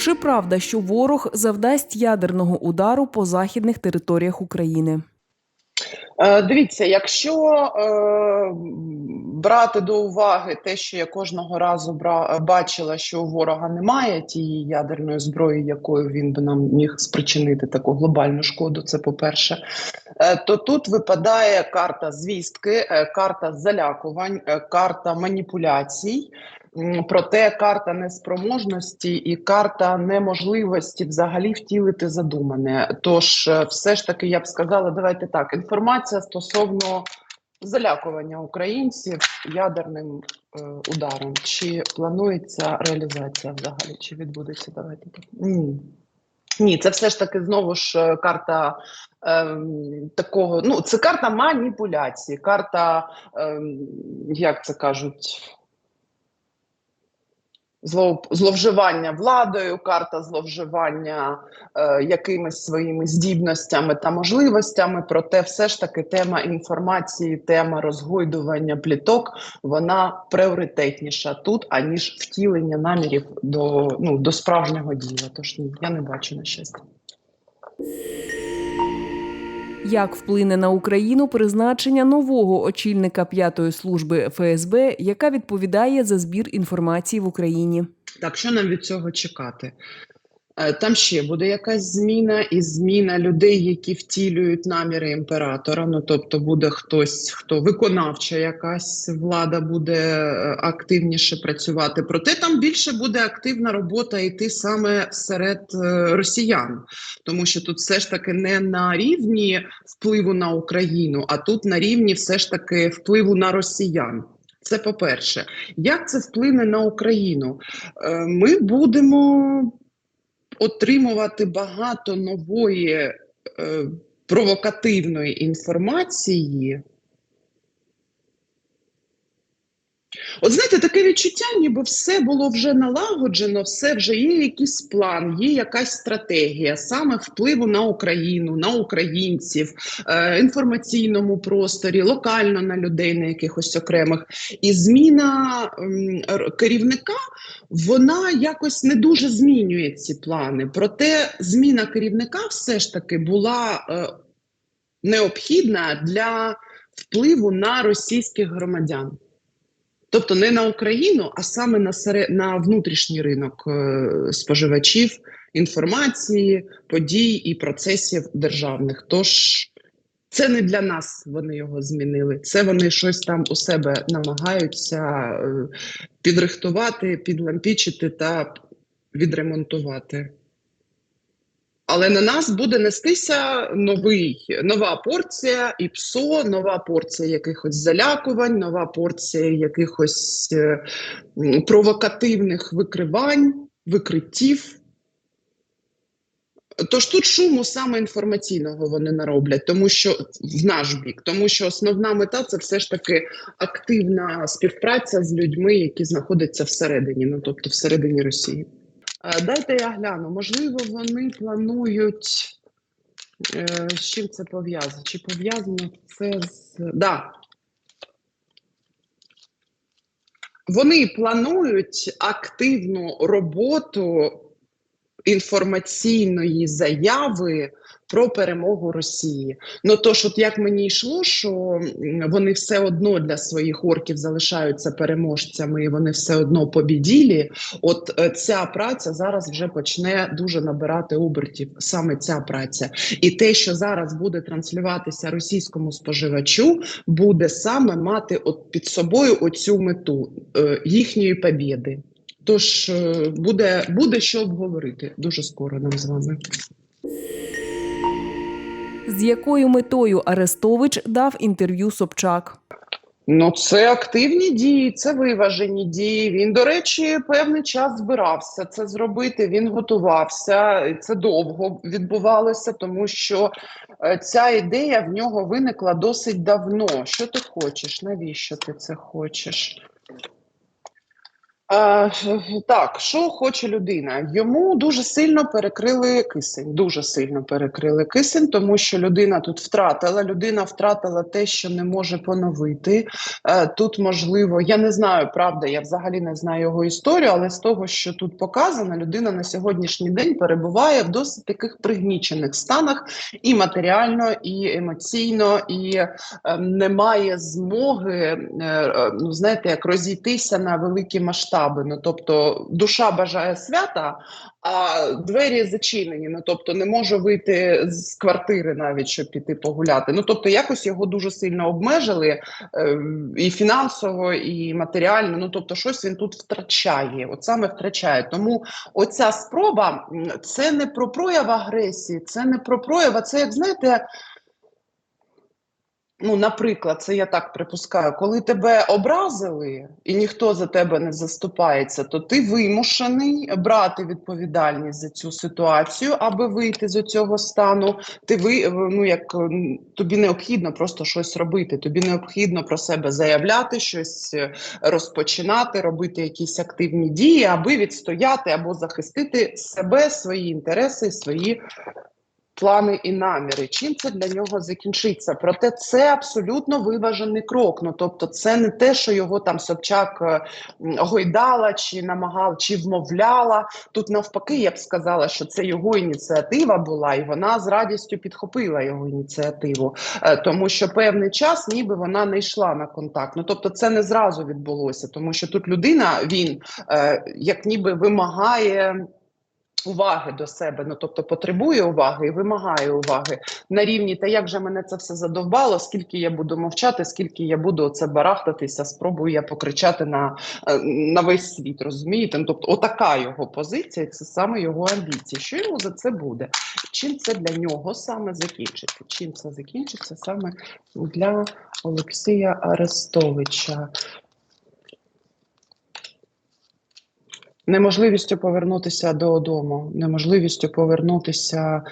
Чи правда, що ворог завдасть ядерного удару по західних територіях України? Е, Дивіться, якщо е, брати до уваги те, що я кожного разу бра, бачила, що у ворога немає тієї ядерної зброї, якою він би нам міг спричинити таку глобальну шкоду, це по-перше, е, то тут випадає карта звістки, е, карта залякувань, е, карта маніпуляцій. Проте карта неспроможності і карта неможливості взагалі втілити задумане. Тож, е, все ж таки, я б сказала, давайте так. Інформація стосовно залякування українців ядерним е, ударом. Чи планується реалізація взагалі? Чи відбудеться? Давайте так. Ні. Ні, це все ж таки знову ж е, карта ем, такого. Ну, це карта маніпуляції, карта, ем, як це кажуть. Злов, зловживання владою, карта зловживання е, якимись своїми здібностями та можливостями. Проте, все ж таки, тема інформації, тема розгойдування пліток, вона пріоритетніша тут, аніж втілення намірів до, ну, до справжнього діла. Тож ні, я не бачу на щастя. Як вплине на Україну призначення нового очільника п'ятої служби ФСБ, яка відповідає за збір інформації в Україні? Так, що нам від цього чекати? Е, Там ще буде якась зміна, і зміна людей, які втілюють наміри імператора. Ну тобто буде хтось, хто виконавча якась влада буде е, активніше працювати. Проте там більше буде активна робота йти саме серед е, росіян, тому що тут все ж таки не на рівні впливу на Україну, а тут на рівні все ж таки впливу на росіян. Це по-перше, як це вплине на Україну? Ми будемо отримувати багато нової е, провокативної інформації. От знаєте, таке відчуття, ніби все було вже налагоджено, все вже є якийсь план, є якась стратегія саме впливу на Україну, на українців, е, інформаційному просторі, локально на людей, на якихось окремих. І зміна р- керівника вона якось не дуже змінює ці плани. Проте зміна керівника все ж таки була е, необхідна для впливу на російських громадян. Тобто не на Україну, а саме на, сере... на внутрішній ринок е, споживачів інформації, подій і процесів державних. Тож це не для нас вони його змінили. Це вони щось там у себе намагаються е, підрихтувати, підлампічити та відремонтувати. Але на нас буде нестися новий, нова порція і ПСО, нова порція якихось залякувань, нова порція якихось е, провокативних викривань, викриттів. Тож тут шуму саме інформаційного вони нароблять, тому що в наш бік, тому що основна мета це все ж таки активна співпраця з людьми, які знаходяться всередині, ну тобто всередині Росії. Е, Дайте я гляну. Можливо, вони планують. е, З чим це пов'язано? Чи пов'язано це з. Да. Вони планують активну роботу інформаційної заяви про перемогу Росії. Ну тож, от як мені йшло, що вони все одно для своїх орків залишаються переможцями, і вони все одно побіділі. От е, ця праця зараз вже почне дуже набирати обертів. Саме ця праця, і те, що зараз буде транслюватися російському споживачу, буде саме мати от під собою оцю мету е, їхньої побєди. Тож е, буде, буде що обговорити дуже скоро нам з вами. З якою метою Арестович дав інтерв'ю Собчак? Ну, це активні дії, це виважені дії. Він, до речі, певний час збирався це зробити. Він готувався. Це довго відбувалося, тому що е, ця ідея в нього виникла досить давно. Що ти хочеш? Навіщо ти це хочеш? Е, так, що хоче людина? Йому дуже сильно перекрили кисень. Дуже сильно перекрили кисень, тому що людина тут втратила. Людина втратила те, що не може поновити. Е, тут можливо, я не знаю, правда, я взагалі не знаю його історію, але з того, що тут показано, людина на сьогоднішній день перебуває в досить таких пригнічених станах і матеріально, і емоційно, і е, немає змоги, е, ну знаєте, як розійтися на великі масштаби. Ну тобто душа бажає свята, а двері зачинені. Ну тобто не може вийти з квартири навіть щоб піти погуляти. Ну тобто, якось його дуже сильно обмежили е, і фінансово, і матеріально. Ну тобто, щось він тут втрачає. От саме втрачає. Тому оця спроба це не про прояв агресії, це не про прояв, а це як знаєте. Ну, наприклад, це я так припускаю, коли тебе образили і ніхто за тебе не заступається, то ти вимушений брати відповідальність за цю ситуацію, аби вийти з цього стану. Ти ви ну як тобі необхідно просто щось робити. Тобі необхідно про себе заявляти, щось е, розпочинати, робити якісь активні дії, аби відстояти або захистити себе, свої інтереси, свої плани і наміри. Чим це для нього закінчиться? Проте це абсолютно виважений крок. Ну тобто, це не те, що його там Собчак е, гойдала чи намагала, чи вмовляла. Тут навпаки, я б сказала, що це його ініціатива була, і вона з радістю підхопила його ініціативу, Е, тому що певний час, ніби вона не йшла на контакт. Ну тобто, це не зразу відбулося, тому що тут людина він е, як ніби вимагає уваги до себе, ну тобто потребує уваги і вимагає уваги на рівні. Та як же мене це все задовбало? Скільки я буду мовчати, скільки я буду оце барахтатися, спробую я покричати на, е, на весь світ, розумієте? Ну, тобто, отака його позиція, це саме його амбіції. Що йому за це буде? Чим це для нього саме закінчиться? Чим це закінчиться саме для Олексія Арестовича? Неможливістю повернутися додому, неможливістю повернутися.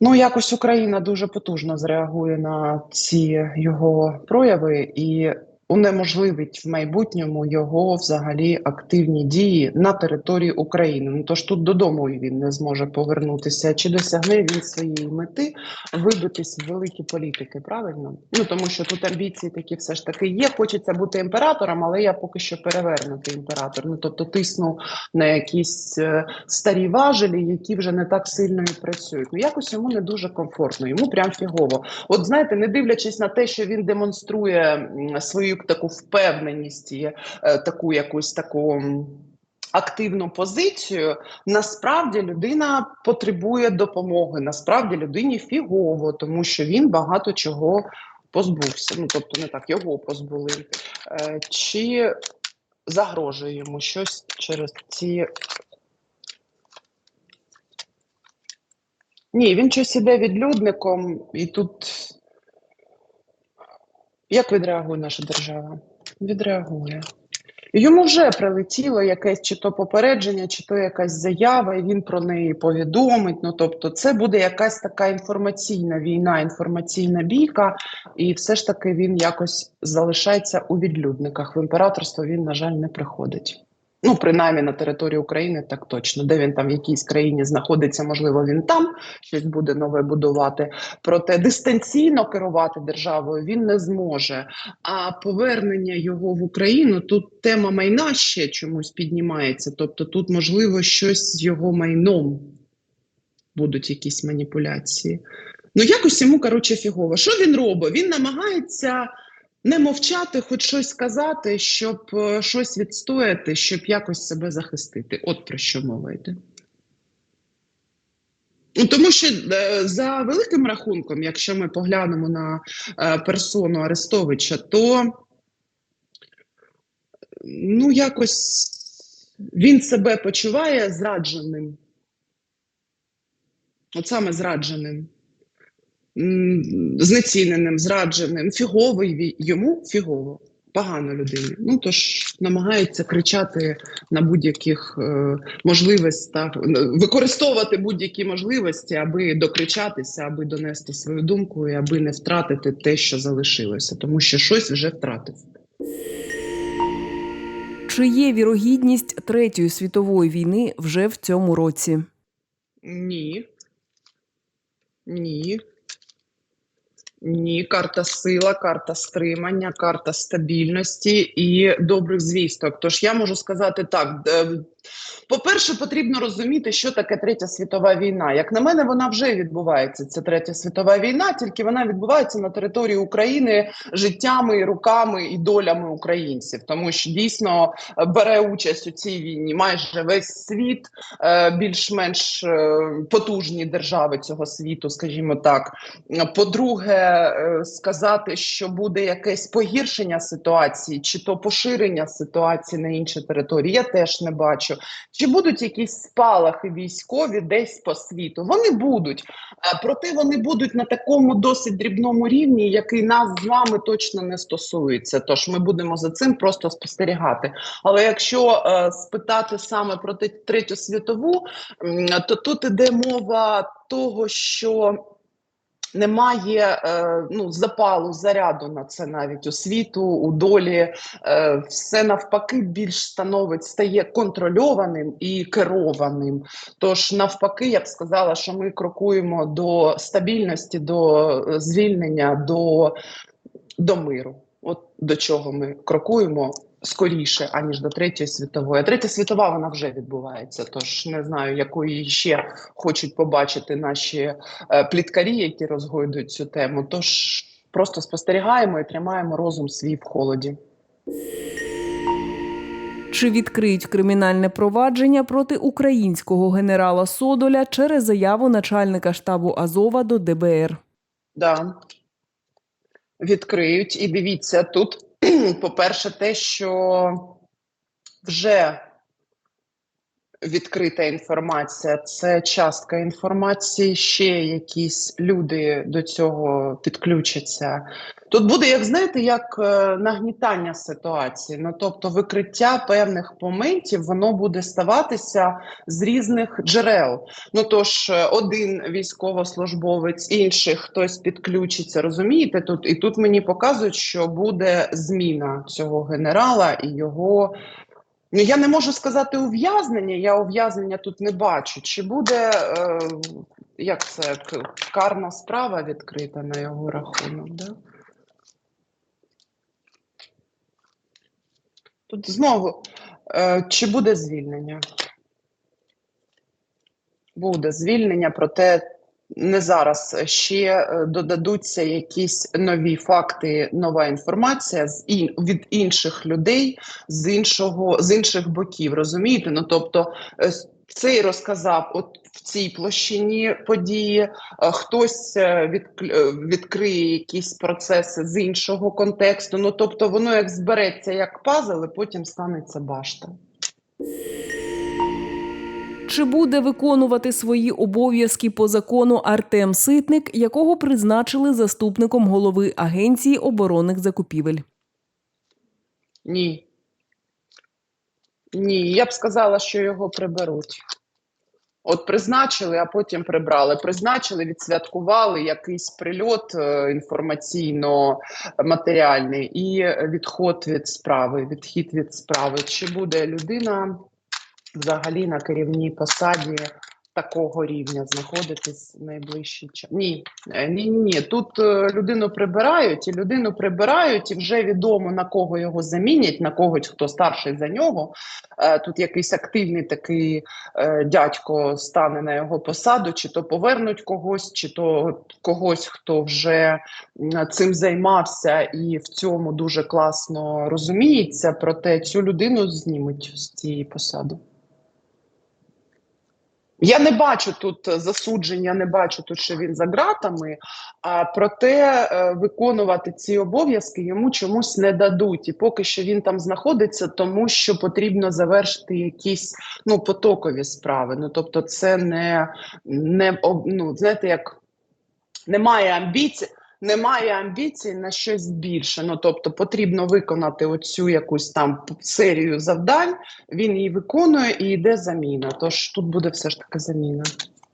Ну, якось Україна дуже потужно зреагує на ці його прояви і унеможливить в майбутньому його взагалі активні дії на території України. Ну тож тут додому він не зможе повернутися. Чи досягне він своєї мети вибитись в великі політики? Правильно? Ну тому що тут амбіції такі все ж таки є. Хочеться бути імператором, але я поки що перевернутий імператор. Ну тобто тисну на якісь е, старі важелі, які вже не так сильно і працюють. Ну якось йому не дуже комфортно, йому прям фігово. От знаєте, не дивлячись на те, що він демонструє м, свою таку впевненість, і, е, таку якусь таку. Активну позицію насправді людина потребує допомоги. Насправді людині фігово, тому що він багато чого позбувся. Ну тобто не так його позбули. Е, чи загрожує йому щось через ці. Ні, він щось іде відлюдником, і тут. Як відреагує наша держава? Відреагує. Йому вже прилетіло якесь чи то попередження, чи то якась заява, і він про неї повідомить. Ну тобто, це буде якась така інформаційна війна, інформаційна бійка, і все ж таки він якось залишається у відлюдниках. В імператорство він, на жаль, не приходить. Ну, принаймні на території України так точно. Де він там в якійсь країні знаходиться, можливо, він там щось буде нове будувати. Проте дистанційно керувати державою він не зможе. А повернення його в Україну тут тема майна ще чомусь піднімається. Тобто, тут можливо щось з його майном будуть якісь маніпуляції. Ну, якось йому коротше фігово. Що він робить? Він намагається не мовчати, хоч щось сказати, щоб е, щось відстояти, щоб якось себе захистити. От про що мова йде. Ну, тому що е, за великим рахунком, якщо ми поглянемо на е, персону Арестовича, то ну якось він себе почуває зрадженим. От саме зрадженим, знеціненим, зрадженим, фіговий йому фігово, погано людині. Ну тож намагається кричати на будь-яких е, можливостях, використовувати будь-які можливості, аби докричатися, аби донести свою думку і аби не втратити те, що залишилося, тому що щось вже втратив. Чи є вірогідність третьої світової війни вже в цьому році? Ні. Ні. Ні, карта сила, карта стримання, карта стабільності і добрих звісток. Тож я можу сказати так: по-перше, потрібно розуміти, що таке третя світова війна. Як на мене, вона вже відбувається. Це третя світова війна, тільки вона відбувається на території України життями, руками і долями українців, тому що дійсно е, бере участь у цій війні майже весь світ, е, більш-менш е, потужні держави цього світу, скажімо так. По-друге, сказати, що буде якесь погіршення ситуації, чи то поширення ситуації на інші території, я теж не бачу. Чи будуть якісь спалахи військові десь по світу? Вони будуть, Е, проте вони будуть на такому досить дрібному рівні, який нас з вами точно не стосується. Тож ми будемо за цим просто спостерігати. Але якщо е, спитати саме про третю світову, то тут іде мова того, що немає е, ну, запалу, заряду на це навіть у світу, у долі. Е, все навпаки більш становить, стає контрольованим і керованим. Тож, навпаки, я б сказала, що ми крокуємо до стабільності, до е, звільнення, до, до миру. От до чого ми крокуємо скоріше, аніж до третьої світової. А третя світова вона вже відбувається. Тож не знаю, якої ще хочуть побачити наші е, пліткарі, які розгойдують цю тему. Тож просто спостерігаємо і тримаємо розум свій в холоді. Чи відкриють кримінальне провадження проти українського генерала Содоля через заяву начальника штабу Азова до ДБР? Да. Відкриють. І дивіться, тут, по-перше, те, що вже відкрита інформація, це частка інформації, ще якісь люди до цього підключаться. Тут буде, як знаєте, як е, нагнітання ситуації. Ну тобто, викриття певних моментів воно буде ставатися з різних джерел. Ну тож, е, один військовослужбовець, інший хтось підключиться. Розумієте, тут і тут мені показують, що буде зміна цього генерала і його. Ну, я не можу сказати ув'язнення, я ув'язнення тут не бачу. Чи буде е, як це карна справа відкрита на його рахунок? Да? Тут знову, е, чи буде звільнення? Буде звільнення, проте не зараз. Ще е, додадуться якісь нові факти, нова інформація з ін, від інших людей з іншого з інших боків. Розумієте? Ну тобто, е, цей розказав от в цій площині події, е, хтось е, відкриє якісь процеси з іншого контексту. Ну тобто, воно як збереться як пазл, і потім станеться башта. Чи буде виконувати свої обов'язки по закону Артем Ситник, якого призначили заступником голови Агенції оборонних закупівель? Ні. Ні, я б сказала, що його приберуть. От призначили, а потім прибрали. Призначили, відсвяткували якийсь прильот е, інформаційно-матеріальний і відход від справи, відхід від справи. Чи буде людина взагалі на керівній посаді такого рівня знаходитись найближчий час? Ні, Е, ні, ні, ні. Тут е, людину прибирають, і людину прибирають, і вже відомо на кого його замінять, на когось, хто старший за нього. Е, Тут якийсь активний такий дядько стане на його посаду, чи то повернуть когось, чи то когось, хто вже цим займався і в цьому дуже класно розуміється. Проте цю людину знімуть з цієї посади. Я не бачу тут засудження, не бачу тут, що він за ґратами, а проте е, виконувати ці обов'язки йому чомусь не дадуть. І поки що він там знаходиться, тому що потрібно завершити якісь ну, потокові справи. Ну тобто, це не, не ну, знаєте, як немає амбіцій. Немає амбіцій на щось більше. Ну тобто потрібно виконати оцю якусь там серію завдань. Він її виконує і йде заміна. Тож тут буде все ж таки заміна.